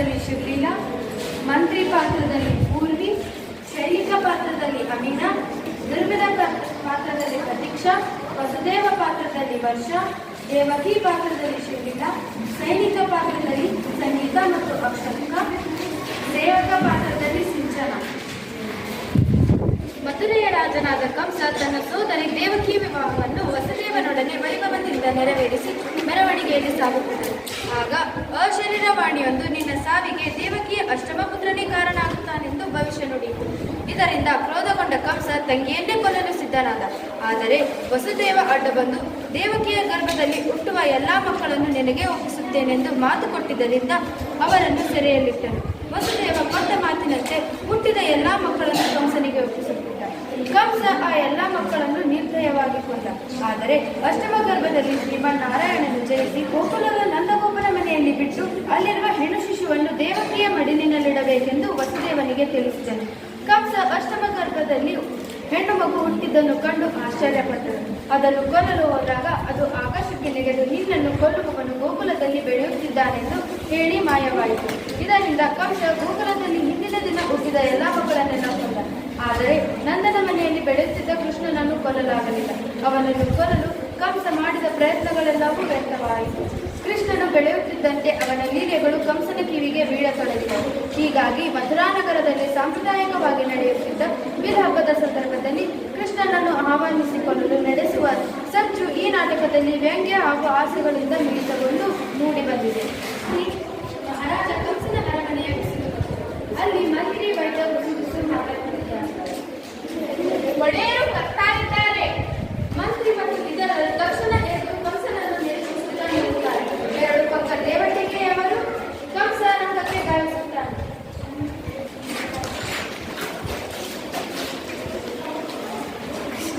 ಪಾತ್ರದಲ್ಲಿ ಮಂತ್ರಿ ಪಾತ್ರದಲ್ಲಿ ಪೂರ್ವಿ ಸೈನಿಕ ಪಾತ್ರದಲ್ಲಿ ಅಮೀನ ದುರ್ಗದ ಪಾತ್ರದಲ್ಲಿ ಪ್ರತೀಕ್ಷಾ, ವಸುದೇವ ಪಾತ್ರದಲ್ಲಿ ವರ್ಷ, ದೇವಕಿ ಪಾತ್ರದಲ್ಲಿ ಶಿವಲೀಲಾ ಸೈನಿಕ ಪಾತ್ರದಲ್ಲಿ ಸಂಗೀತ ಮತ್ತು ಅಕ್ಷರಿಕ ದೇವಕ ಪಾತ್ರದಲ್ಲಿ ಸಿಂಚನ. ಮಧುರೆಯ ರಾಜನಾದ ಕಂಸ ತನ್ನ ಸೋದರಿ ದೇವಕಿ ವಿವಾಹವನ್ನು ವಸುದೇವನೊಡನೆ ವೈಭವದಿಂದ ನೆರವೇರಿಸಿ ಮೆರವಣಿಗೆಯಲ್ಲಿ ಸಾಗುತ್ತಿದ್ದರು ಆಗ ಅಶರೀರವಾಣಿಯೊಂದು ನಿನ್ನ ಸಾವಿಗೆ ದೇವಕಿಯ ಅಷ್ಟಮ ಪುತ್ರನೇ ಕಾರಣ ಆಗುತ್ತಾನೆಂದು ಭವಿಷ್ಯ ನುಡಿಯಿತು ಇದರಿಂದ ಕ್ರೋಧಗೊಂಡ ಕಂಸ ತಂಗಿಯನ್ನೇ ಕೊಲ್ಲಲು ಸಿದ್ಧನಾದ. ಆದರೆ ವಸುದೇವ ಅಡ್ಡ ಬಂದು ದೇವಕಿಯ ಗರ್ಭದಲ್ಲಿ ಹುಟ್ಟುವ ಎಲ್ಲಾ ಮಕ್ಕಳನ್ನು ನಿನಗೆ ಒಪ್ಪಿಸುತ್ತೇನೆಂದು ಮಾತು ಕೊಟ್ಟಿದ್ದರಿಂದ ಅವರನ್ನು ಸೆರೆಯಲ್ಲಿಟ್ಟನು. ವಸುದೇವ ಮಾತಿನಂತೆ ಹುಟ್ಟಿದ ಎಲ್ಲಾ ಮಕ್ಕಳನ್ನು ಕಂಸನಿಗೆ ಒಪ್ಪಿಸುತ್ತಿದ್ದ ಕಂಸ ಆ ಎಲ್ಲಾ ಮಕ್ಕಳನ್ನು ನಿರ್ದಯವಾಗಿ ಕೊಂದ. ಆದರೆ ಅಷ್ಟಮ ಗರ್ಭದಲ್ಲಿ ಶ್ರೀಮನ್ ನಾರಾಯಣನು ಜಯಿಸಿ ಗೋಕುಲದ ನಂದಗೋಪನ ಮನೆಯಲ್ಲಿ ಬಿಟ್ಟು ಅಲ್ಲಿರುವ ಹೆಣ್ಣು ಶಿಶುವನ್ನು ದೇವಕಿಯ ಮಡಿಲಿನಲ್ಲಿಡಬೇಕೆಂದು ವಸುದೇವನಿಗೆ ತಿಳಿಸಿದನು. ಕಂಸ ಅಷ್ಟಮ ಗರ್ಭದಲ್ಲಿ ಹೆಣ್ಣು ಮಗು ಹುಟ್ಟಿದ್ದನ್ನು ಕಂಡು ಆಶ್ಚರ್ಯಪಟ್ಟನು. ಅದನ್ನು ಕೊಲ್ಲಲು ಹೋದಾಗ ಅದು ಆಕಾಶಕ್ಕೆ ನೆಗೆದು ನಿನ್ನನ್ನು ಕೊಲ್ಲುವವನು ಗೋಕುಲದಲ್ಲಿ ಬೆಳೆಯುತ್ತಿದ್ದಾನೆಂದು ಹೇಳಿ ಮಾಯವಾಯಿತು. ಇದರಿಂದ ಕಂಸ ಗೋಕುಲದಲ್ಲಿ ಹುಟ್ಟಿದ ಎಲ್ಲ ಮಕ್ಕಳನ್ನೆಲ್ಲ ಕೊಲ್ಲ ಆದರೆ ನಂದನ ಮನೆಯಲ್ಲಿ ಬೆಳೆಯುತ್ತಿದ್ದ ಕೃಷ್ಣನನ್ನು ಕೊಲ್ಲಲಾಗಲಿಲ್ಲ. ಅವನನ್ನು ಕೊಲ್ಲಲು ಕಂಸ ಮಾಡಿದ ಪ್ರಯತ್ನಗಳೆಲ್ಲವೂ ವ್ಯರ್ಥವಾಯಿತು. ಕೃಷ್ಣನು ಬೆಳೆಯುತ್ತಿದ್ದಂತೆ ಅವನ ಲೀಲೆಗಳು ಕಂಸನ ಕಿವಿಗೆ ಬೀಳತೊಡಗಿದವು. ಹೀಗಾಗಿ ಮಥುರಾನಗರದಲ್ಲಿ ಸಾಂಪ್ರದಾಯಿಕವಾಗಿ ನಡೆಯುತ್ತಿದ್ದ ವೀರ ಹಬ್ಬದ ಸಂದರ್ಭದಲ್ಲಿ ಕೃಷ್ಣನನ್ನು ಆಹ್ವಾನಿಸಿಕೊಳ್ಳಲು ನಡೆಸುವ ಸಚ್ಚು ಈ ನಾಟಕದಲ್ಲಿ ವ್ಯಂಗ್ಯ ಹಾಗೂ ಹಾಸ್ಯಗಳಿಂದ ಮಿಳಿತಗೊಂಡು ಮೂಡಿ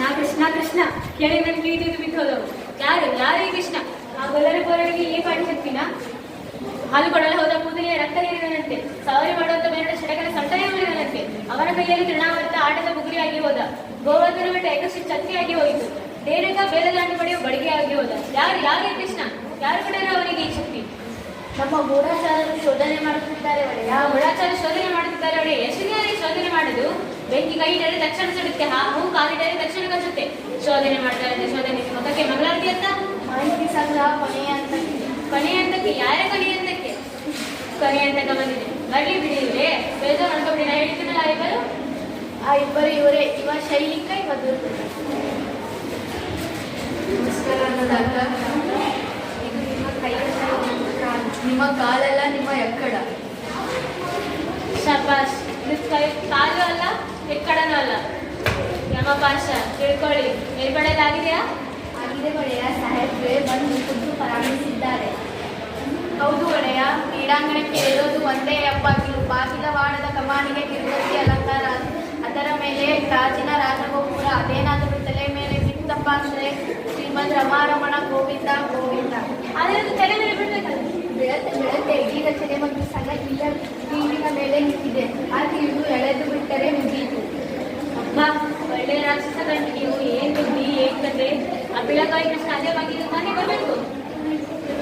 ಕೃಷ್ಣ ಕೃಷ್ಣ ಕೃಷ್ಣ. ಕೇಳಿ ನನ್ನ ಇದು ಬಿದ್ದೋದವು ಯಾರು ಯಾರು ಈ ಕೃಷ್ಣ? ಆ ಗೊಲ್ಲರ ಬೋರಡಿಗೆ ಪಾಠ ಕಾಣಿಸುತ್ತೀನ ಹಾಲು ಕೊಡಲು ಹೋದ ಕೂದಲಿಯ ರಕ್ತ ಏರಿದನಂತೆ ಸವಾರಿ ಮಾಡುವಂತ ಬೇರೆ ಶಡಕನ ಸೊಂಟನೆ ಅವರ ಅವನ ಕೈಯಲ್ಲಿ ತೃಣಾವೃತ ಆಟದ ಬುಗುರಿಯಾಗಿ ಹೋದ ಗೋವರ್ಧನ ಬೆಟ್ಟ ಏಕಶ್ರೀ ಛತ್ರಿಯಾಗಿ ಹೋಯಿತು. ರೇಣುಕ ಬೇಲದಾಂಡು ಪಡೆಯುವ ಆಗಿ ಹೋದ. ಯಾರು ಯಾರು ಈ ಕೃಷ್ಣ? ಯಾರು ಕೊಡಲು ಅವನಿಗೆ ಈ ಶಕ್ತಿ? ನಮ್ಮ ಗೂಢಾಚಾರರು ಶೋಧನೆ ಮಾಡುತ್ತಿದ್ದಾರೆ ಒಡೆಯ ಯಾವ ಗುಡಾಚಾರ ಶೋಧನೆ ಮಾಡುತ್ತಿದ್ದಾರೆ ಅವರೇ? ಎಷ್ಟು ಶೋಧನೆ ಮಾಡುದು ಬೆಂಕಿ ಕೈ ಇಟ್ಟರೆ ತಕ್ಷಣ ಸುಡುತ್ತೆ ಹಾ ಹೂ ಕಾಲಿಟ್ಟರೆ ತಕ್ಷಣ ಕಚ್ಚುತ್ತೆ ಶೋಧನೆ ಮಾಡ್ತಾರೆ ಶೋಧನೆ ಮುಖಕ್ಕೆ ಮಂಗಳಾರತಿ ಅಂತ? ಮಾಹಿತಿ ಸಂಗ್ರಹ ಕೊನೆಯ ಹಂತಕ್ಕೆ. ಕೊನೆ ಹಂತಕ್ಕೆ ಯಾರ ಕೊನೆಯ ಹಂತಕ್ಕೆ? ಕೊನೆಯ ಹಂತಕ್ಕೆ ಬಂದಿದೆ. ಬರ್ಲಿ ಬಿಡಿ ಇವರೇ. ಬೇಜಾರು ಮಾಡ್ಕೊಬಿಡಿ ನಾ ಹೇಳ್ತೀನಲ್ಲ ಇಬ್ಬರು. ಆ ಇಬ್ಬರು ಇವರೇ ಇವ ಶೈಲಿಕ ಇವ ದುರ್ಗ. ನಮಸ್ಕಾರ ಅನ್ನೋದಕ್ಕ ಇದು ನಿಮ್ಮ ಕೈ ಕಾಲು. ನಿಮ್ಮ ಕಾಲೆಲ್ಲ ನಿಮ್ಮ ಎಕ್ಕಡ? ಶಬಾಷ್. ಕಾಲು ಅಲ್ಲ? ಎಕ್ಕಡನೂ ಅಲ್ಲ ಯಮಪಾಶ ತಿಳ್ಕೊಳ್ಳಿ. ಮೇಲ್ಪಡೆಯಲಾಗಿದೆಯಾ? ಆಗಿದೆ ಒಡೆಯ ಸಾಹೇಬ್ರೆ ಬಂದು ಖುದ್ದು ಪ್ರಾರಂಭಿಸಿದ್ದಾರೆ ಹೌದು ಒಡೆಯ ಕ್ರೀಡಾಂಗಣಕ್ಕೆ ಇರೋದು ಒಂದೇ ಹಬ್ಬಾಗಿಲು ಬಾಗಿಲ ವಾಡದ ಕಮಾನಿಗೆ ತಿರುಗತಿ ಅಲಂಕಾರ. ಅದರ ಮೇಲೆ ರಾಜಿನ ರಾಜಗೋಪುರ ಅದೇನಾದರೂ ತಲೆ ಮೇಲೆ ಬಿತ್ತಪ್ಪ ಅಂದ್ರೆ ಶ್ರೀಮದ್ ರಮಾರಮಣ ಗೋವಿಂದ ಗೋವಿಂದ. ಆದರೆ ಅದು ತಲೆ ಮೇಲೆ ಬಿಡ್ಬೇಕಲ್ಲ ಬೆಳತೆ ಬೆಳತೆ ಈಗ ರಚನೆ ಮತ್ತು ಸಣ್ಣ ಇಲ್ಲ. ನೀರಿನ ಮೇಲೆ ನಿಂತಿದೆ. ಆ ಇದು ಎಳೆದು ಬಿಟ್ಟರೆ ಮುಗೀತು. ಅಪ್ಪ ಒಳ್ಳೆ ರಾಕ್ಷಸ ನೀವು. ಏನ್ ಬುದ್ಧಿ, ಏನ್ ಕತೆ ಆ ಬೆಳಗಾಯಿನ ಸಾಧ್ಯವಾಗಿ ತಾನೇ ಬರಬೇಕು.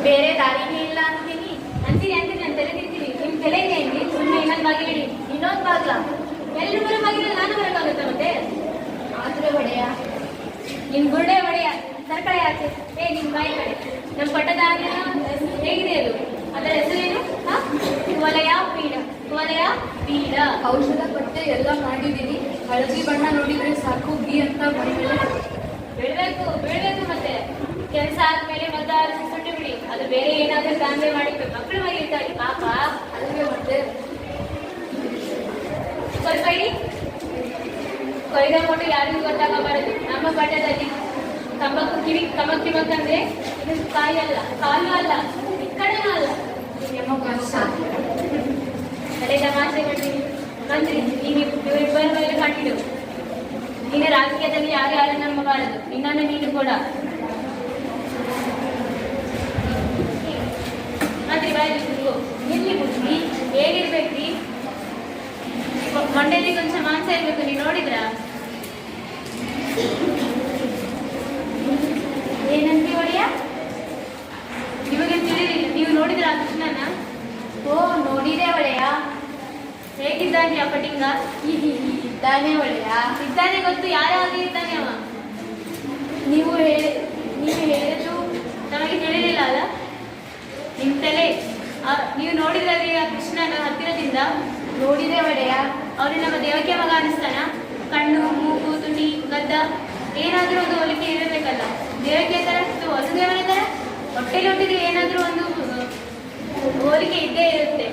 ಬೇರೆ ದಾರಿನೇ ಇಲ್ಲ ಅಂತೀನಿ. ಅಂತೀನಿ ಅಂತೀನಿ, ನಾನು ತಲೆ ತಿಂತೀನಿ ನಿಮ್ ತಲೆ ಏನ್ರಿ ಸುಮ್ಮನೆ ಇನ್ನೊಂದು ಬಾಗಿಲಿಡಿ ಇನ್ನೊಂದು ಬಾಗ್ಲ. ಎಲ್ಲರೂ ಬರೋ ಬಾಗಿಲ ನಾನು ಬರೋಕ್ಕಾಗುತ್ತಾ ಮತ್ತೆ? ಆದ್ರೆ ಒಡೆಯ, ನಿಮ್ ಗುರುಡೆ ಒಡೆಯ. ಸರ್ಕಳೆ ಆಚೆ. ಏ, ನಿಮ್ ಬಾಯಿ ಕಡೆ. ನಮ್ಮ ಪಟ್ಟದ ಹೇಗಿದೆ ಅದು? ಅದರ ಹೆಸರೇನು? ವಲಯ ಪೀಡ ವಲಯ ಪೀಡ ಔಷಧ ಪತ್ತೆ ಎಲ್ಲ ಮಾಡಿದ್ದೀನಿ. ಹಳದಿ ಬಣ್ಣ ನೋಡಿದ್ರೆ ಸಾಕು ಬಿ ಅಂತ ಬಂದಿಲ್ಲ ಬೆಳಬೇಕು ಬಿಡ್ಬೇಕು ಮತ್ತೆ. ಕೆಲಸ ಆದ್ಮೇಲೆ ಮದ್ದಾರು ಸುಟ್ಟು ಬಿಡಿ. ಅದು ಬೇರೆ ಏನಾದ್ರೂ ದಾಂಧೆ ಮಾಡಿ ಮಕ್ಕಳು ಮರಿರ್ತಾರೆ ಪಾಪ. ಅಲ್ಲಿ ಮತ್ತೆ ಸ್ವಲ್ಪ ಇಡಿ. ಕೊಯ್ದ ಫೋಟೋ ಯಾರಿಗೂ ಗೊತ್ತಾಗಬಾರದು. ನಮ್ಮ ಪಟ್ಟದಲ್ಲಿ ತಂಬಾಕು ಕಿವಿ ಕಿಮಕ್ ಅಂದ್ರೆ ಇದು ಕಾಯಿ ಅಲ್ಲ ಕಾಲು ಅಲ್ಲ ಇಕ್ಕಡನೂ ಕಡೆನೂ ಅಲ್ಲ ನಿಮ್ಮ ಕಷ್ಟ ಅದೇ ತಮಾಷೆ ಮಾಡ್ತೀನಿ ಮಂತ್ರಿ ನೀವು ಇವರಿಬ್ಬರ ಮೇಲೆ ಕಂಡಿಡು ನೀನು ರಾಜಕೀಯದಲ್ಲಿ ಯಾರು ಯಾರು ನಂಬಬಾರದು ನಿನ್ನನ್ನು ನೀನು ಕೂಡ ಮಂತ್ರಿ ಬಾಯಿ ಕೂತ್ಕೋ ಎಲ್ಲಿ ಬುದ್ಧಿ ಹೇಗಿರ್ಬೇಕ್ರಿ ಮಂಡ್ಯದಲ್ಲಿ ಕೊಂಚ ಮಾಂಸ ಇರ್ಬೇಕು ನೀವು ನೋಡಿದ್ರಾ ಏನಂತೀ ಒಡೆಯ ನಿಮಗೆ ತಿಳಿದಿಲ್ಲ ನೀವು ನೋಡಿದ್ರ ಆ ಕೃಷ್ಣನ ಓ ಒಳೆಯ ಹೇಗಿದ್ದಾನೆ ಆ ಪಟಿಂಗ ಇದ್ದಾನೆ ಒಳೆಯ ಇದ್ದಾನೆ ಗೊತ್ತು ಯಾರಾಗಿ ಇದ್ದಾನೆ ಅವ? ನೀವು ಹೇಳಿ ನೀವು ಹೇಳಿದ್ರು ನಮಗೆ ತಿಳಿಲಿಲ್ಲ ಅಲ್ಲ? ನಿಮ್ಮ ತಲೆ ನೀವು ನೋಡಿದ್ರಲ್ಲಿ ಆ ಕೃಷ್ಣನ ಹತ್ತಿರದಿಂದ? ನೋಡಿದೆ ಒಡೆಯ ಅವನು ನಮ್ಮ ದೇವಕ್ಕೆ ಮಗ ಅನಿಸ್ತಾನ ಕಣ್ಣು ಮೂಗು ತುಟಿ ಗದ್ದ ಏನಾದರೂ ಒಂದು ಹೋಲಿಕೆ ಇರಬೇಕಲ್ಲ? ದೇವಕ್ಕೆ ತರ ಹೊಸ ವಸುದೇವನ ತರ ಹೊಟ್ಟೆಲಿ ಏನಾದ್ರೂ ಏನಾದರೂ ಒಂದು ಹೋಲಿಕೆ ಇದ್ದೇ ಇರುತ್ತೆ.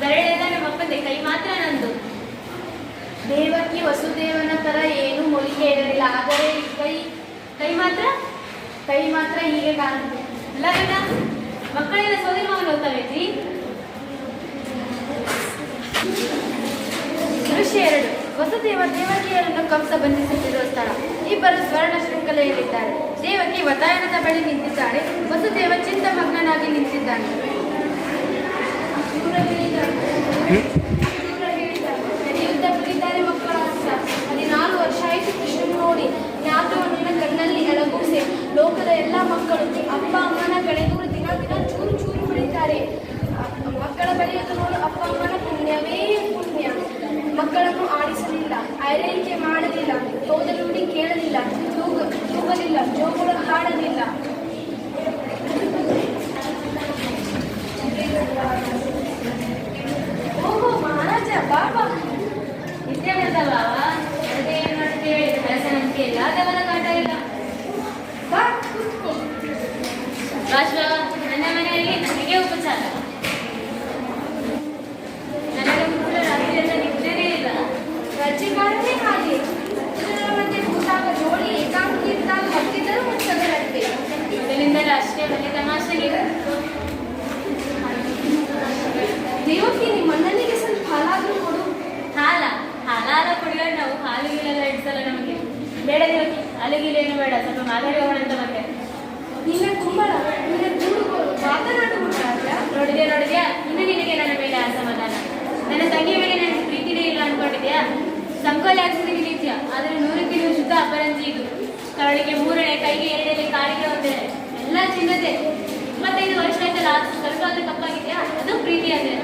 ಬೆರಳೆಲ್ಲ ನಮ್ಮ ಅಪ್ಪಂದೆ, ಕೈ ಮಾತ್ರ ನಂದು. ದೇವಕಿ ವಸುದೇವನ ತರ ಏನು ಮೊಳಿಗೆ ಇರಲಿಲ್ಲ ಆದರೆ ಕೈ ಕೈ ಮಾತ್ರ ಕೈ ಮಾತ್ರ ಹೀಗೆ ಕಾಣುತ್ತೆ. ಅಲ್ಲ ಮಕ್ಕಳೆಲ್ಲ ಸೋದರಿ ಮಾವನ ಓದ್ತಾವೇನ್ರಿ ದೃಶ್ಯ ಎರಡು. ವಸುದೇವ ದೇವಕಿಯರನ್ನು ಕಂಸ ಬಂಧಿಸುತ್ತಿರುವ ಸ್ಥಳ. ಇಬ್ಬರು ಸ್ವರ್ಣ ಶೃಂಖಲೆಯಲ್ಲಿದ್ದಾರೆ ದೇವಕಿ ವತಾಯನದ ಬಳಿ ನಿಂತಿದ್ದಾರೆ ವಸುದೇವ ಚಿಂತಮಗ್ನನಾಗಿ ನಿಂತಿದ್ದಾನೆ ನಡೆಯುತ್ತಾ ಬಿಟ್ಟಿದ್ದಾರೆ ಮಕ್ಕಳ ಹಸ್ತ ಹದಿನಾರು ವರ್ಷ ಆಯಿತು ಕೃಷ್ಣನ್ ನೋಡಿ ಜ್ಞಾತವನ್ನ ಕಣ್ಣಲ್ಲಿ ಎಳಗೂಸೆ ಲೋಕದ ಎಲ್ಲ ಮಕ್ಕಳು, ಅಪ್ಪ, ಅಮ್ಮನ ಕಳೆದೂರು ದಿನ ದಿನ ಚೂರು ಚೂರು ಹೊಡಿತಾರೆ ಮಕ್ಕಳ ಬೆಳೆಯೋದು ನೋಡು, ಅಪ್ಪ, ಅಮ್ಮನ ಪುಣ್ಯವೇ ಪುಣ್ಯ. ಮಕ್ಕಳನ್ನು ಆಡಿಸಲಿಲ್ಲ. ಆರೈಕೆ ಅದವರ ಕಾಟ ಇಲ್ಲ. ಬಾ ನನ್ನ ಮನೆಯಲ್ಲಿ ನನಗೆ ಉಪಚಾರ. ನನಗೆ ಕೂಡ ರಾತ್ರಿಯಿಂದ ನಿದ್ದೆನೇ ಇಲ್ಲ. ರಜೆಗಾರನೇ ಹಾಗೆ. ಹತ್ತಿರರ ಮಧ್ಯೆ ಕೂತಾಗ ಜೋಡಿ ಏಕಾಂಗಿ ಇದ್ದಾಗ ಮತ್ತಿದ್ದರೂ ಮುಚ್ಚದರಂತೆ ಮೊದಲಿಂದಲೂ ಅಷ್ಟೇ ಬರೀ ತಮಾಷೆಗೆ. ದೇವಕ್ಕೆ ನಿಮ್ಮ ಅಣ್ಣನಿಗೆ ಸ್ವಲ್ಪ ಹಾಲಾದ್ರೂ ಕೊಡು. ಹಾಲ, ಹಾಲಾದ ಕುಡಿಯೋದು ನಾವು ಹಾಲು ಗೀಲೆಲ್ಲ ಇಡ್ಸಲ್ಲ ನಮಗೆ. ಬೇಡ ದೇವಕ್ಕೆ ಹಾಲು ಗೀಲೇನು ಬೇಡ ಸ್ವಲ್ಪ ಮಾತಾಡಿ ಹೋಗೋಣ ಅಂತ ಮತ್ತೆ ನಿನ್ನ ಕುಂಬಳ ನಿನ್ನ ಗೂಡು ಮಾತನಾಡು ರಾಜ ನೋಡಿದ್ಯಾ ನೋಡಿದ್ಯಾ? ಇನ್ನು ನಿನಗೆ ನನ್ನ ಮೇಲೆ ಅಸಮಾಧಾನ. ನನ್ನ ತಂಗಿಯ ಮೇಲೆ ನನಗೆ ಪ್ರೀತಿನೇ ಇಲ್ಲ ಅನ್ಕೊಂಡಿದ್ಯಾ? ಸಂಕೋಲೆ ಆಗ್ತಿದ್ದೀವಿ ನಿತ್ಯ ಆದರೆ ನೂರಕ್ಕೆ ನೂರು ಶುದ್ಧ ಅಪರಂಜಿ ಇದು. ಕರಳಿಗೆ ಮೂರನೇ ಕೈಗೆ ಎರಡನೇ ಕಾಲಿಗೆ ಒಂದೇ. ಎಲ್ಲ ಚಿನ್ನದೆ ಇಪ್ಪತ್ತೈದು ವರ್ಷ ಆಯ್ತಲ್ಲ ಸ್ವಲ್ಪ ಆದ್ರೂ ಕಪ್ಪಾಗಿದ್ಯಾ ಅದು ಪ್ರೀತಿ ಅದೇ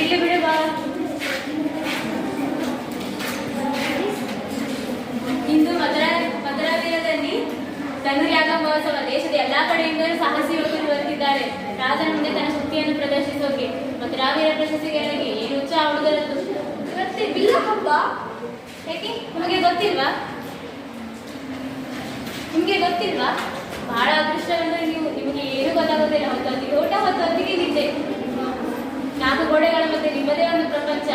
ಇಲ್ಲಿ ಬಿಡು ಬಾ. ಎಲ್ಲಾ ಕಡೆಯಿಂದಲೂ ಸಾಹಸಿ ಯುವಕರು ಬರುತ್ತಿದ್ದಾರೆ ರಾಜನ ಮುಂದೆ ತನ್ನ ಶಕ್ತಿಯನ್ನು ಪ್ರದರ್ಶಿಸೋಕೆ ಮಧುರಾವೀರ ಪ್ರಶಸ್ತಿಗಳಿಗೆ ಏನು ಉತ್ಸಾಹ ಹುಡುಗರದ್ದು ಮತ್ತೆ ಬಿಲ್ಲ ಹಬ್ಬ? ಯಾಕೆ? ನಿಮಗೆ ಗೊತ್ತಿಲ್ವಾ? ನಿಮಗೆ ಗೊತ್ತಿಲ್ವಾ? ಬಹಳ ಅದೃಷ್ಟವೆಂದರೆ ನೀವು ನಿಮಗೆ ಏನು ಗೊತ್ತಾಗೋದಿಲ್ಲ. ಹೊತ್ತೊತ್ತಿಗೆ ಊಟ ಹೊತ್ತೊತ್ತಿಗೆ ನಿದ್ದೆ. ನಾಲ್ಕು ಗೋಡೆಗಳ ಮತ್ತೆ ನಿಮ್ಮದೇ ಒಂದು ಪ್ರಪಂಚ.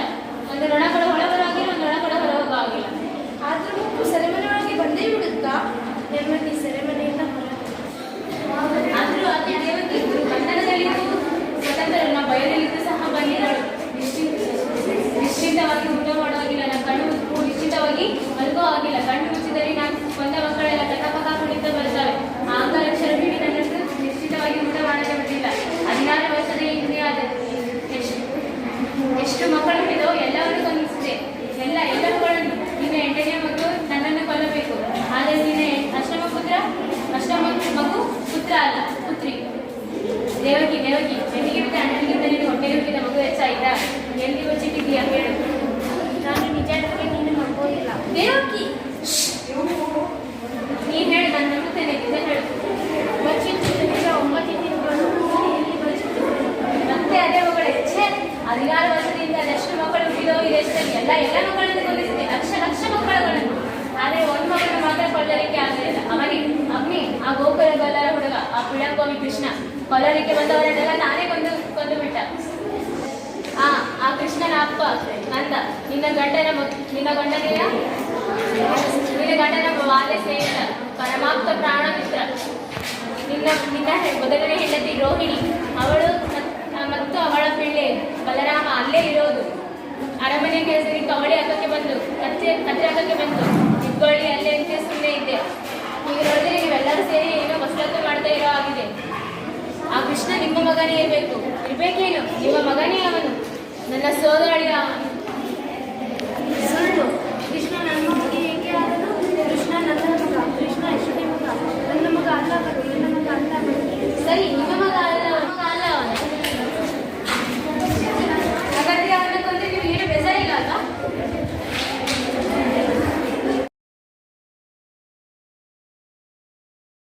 ಒಂದು ನೊಣಗಳು ಹೊರಬರಾಗಿಲ್ಲ ಒಂದು ನೊಣಗಳು ಹೊರಹೋಗೋ ಆಗಿಲ್ಲ ಆದ್ರೂ ಸೆರೆಮನೆ ಒಳಗೆ ಬಂದೇ ಬಿಡುತ್ತಾ? ನೆಮ್ಮದಿ ಸೆರೆಮನೆಯಿಂದ ಹೊರ ಆದರೂ ಆಕೆ ದೇವತೆ ಬಂಧನದಲ್ಲಿದ್ದು ಸ್ವತಂತ್ರರನ್ನ ಬಯಲಿದ್ದು ಸಹ ಬಂದಿದ್ದಳು ನಿಶ್ಚಿಂತ ನಿಶ್ಚಿಂತವಾಗಿ ಊಟ ಮಾಡುವಾಗಿಲ್ಲ ನನ್ನ ಕಣ್ಣು ಮುಚ್ಚು- ನಿಶ್ಚಿಂತವಾಗಿ ಮಲಗೋ ಆಗಿಲ್ಲ ಕಣ್ಣು ಮುಚ್ಚಿದಲ್ಲಿ ನಾನು ಕೊಂದ ಮಕ್ಕಳೆಲ್ಲ ಕಟಪಕ ಕುಣಿತ ಬರ್ತವೆ ಆಂಗಲಕ್ಷರ ಬಿಡಿ ನನ್ನನ್ನು ನಿಶ್ಚಿತವಾಗಿ ಊಟ ಮಾಡಲು ಬಿಟ್ಟಿಲ್ಲ ಹದಿನಾರು ವರ್ಷದ ಹಿಂದೆ ಆದ ಎಷ್ಟು ಎಷ್ಟು ಮಕ್ಕಳು ಹುಟ್ಟಿದೋ ಎಲ್ಲವನ್ನು ಕೊಂದಿಸಿದೆ ಎಲ್ಲ ಎಲ್ಲ ಮಕ್ಕಳನ್ನು ನಿನ್ನ ಎಂಟನೇ ಮಗು ನನ್ನನ್ನು ಕೊಲ್ಲಬೇಕು ಆದರೆ ನಿನ್ನ ಅಷ್ಟಮ ಪುತ್ರ ಅಷ್ಟಮ ಮಗು ಪುತ್ರ ಅಲ್ಲ ಪುತ್ರಿ ದೇವಕಿ ದೇವಕಿ ಎಲ್ಲಿಗೆ ಬಿದ್ದ ಅಣ್ಣನಿಗಿಂತ ನಿನ್ನ ಹೊಟ್ಟೆಗೆ ಹುಟ್ಟಿದ ಮಗು ಹೆಚ್ಚಾಯ್ತಾ ಎಲ್ಲಿ ಬಚ್ಚಿಟ್ಟಿದ್ದೀಯಾ ಹೇಳು ನಾನು ನಿಜ ಹೇಳಿದ್ರೆ ನೀನು ನಂಬೋದಿಲ್ಲ ದೇವಕಿ ನೀನು ಹೇಳಿ, ನಾನು ನಂಬುತ್ತೇನೆ ನಿಜ ಹೇಳು. ಬಚ್ಚಿಟ್ಟಿದ್ದ ಒಂಬತ್ತು ತಿಂಗಳು ಎಲ್ಲಿ ಬಚ್ಚಿಟ್ಟಿದ್ದೆ ಮತ್ತೆ ಅದೇ ಮಗಳು ಛೇ ಹದಿನಾರು ವರ್ಷದಿಂದ ಅದೆಷ್ಟು ಮಕ್ಕಳು ಬಿಡೋ ಈ ದೇಶದಲ್ಲಿ ಎಲ್ಲ ಎಲ್ಲ ಮಕ್ಕಳನ್ನು ಕೊಲ್ಲಿಸಿದೆ. ಲಕ್ಷ ಲಕ್ಷ ಮಕ್ಕಳುಗಳನ್ನು. ಆದರೆ ಒಂದು ಮಗನ ಮಾತ್ರ ಕೊಳ್ಳಲಿಕ್ಕೆ ಆಗಲಿಲ್ಲ. ಅವನಿಗೆ ಅಗ್ನಿ, ಆ ಗೋಕುಲ ಗೊಲ್ಲರ ಹುಡುಗ, ಆ ಪಿಳಂಗೋವಿ ಕೃಷ್ಣ. ಕೊಲ್ಲಲಿಕ್ಕೆ ಬಂದವರನ್ನೆಲ್ಲ ನಾನೇ ಕೊಂದು ಕೊಂದು ಬಿಟ್ಟ. ಆ ಆ ಕೃಷ್ಣನ ಅಪ್ಪ, ನಂದ, ನಿನ್ನ ಗಂಡನ ನಿನ್ನ ಗಂಡನೆಯ ಗಂಡನ ಬಾಲ್ಯ ಸ್ನೇಹಿತ ಪರಮಾಪ್ತ ಪ್ರಾಣ ಮಿತ್ರ ನಿನ್ನ ನಿನ್ನ ಮೊದಲನೇ ಹೆಂಡತಿ ರೋಹಿಣಿ. ಅವಳು ಮತ್- ಮತ್ತು ಅವಳ ಪಿಳ್ಳೆ ಬಲರಾಮ ಅಲ್ಲೇ ಇರೋದು. ಅರಮನೆ ಕೆಲಸಕ್ಕೆ ಕವಳಿ ಹಾಕಕ್ಕೆ ಬಂದು, ಕತ್ತೆ ಕತ್ತೆ ಹಾಕಕ್ಕೆ ಬಂದು ಇದ್ಕೊಳ್ಳಿ ಅಲ್ಲೇ ಅಂತ ಸುಮ್ಮನೆ ಇದ್ದೆ. ಈಗ ನೋಡಿದ್ರೆ ನೀವೆಲ್ಲರೂ ಸೇರಿ ಏನೋ ವಸೂಲತ್ತು ಮಾಡ್ತಾ ಇರೋ ಆಗಿದೆ ಆ ಕೃಷ್ಣ ನಿಮ್ಮ ಮಗನೇ ಇರಬೇಕು. ಇರ್ಬೇಕೇನು? ನಿಮ್ಮ ಮಗನೇ ಅವನು. ನನ್ನ ಸೋದರಳಿಯ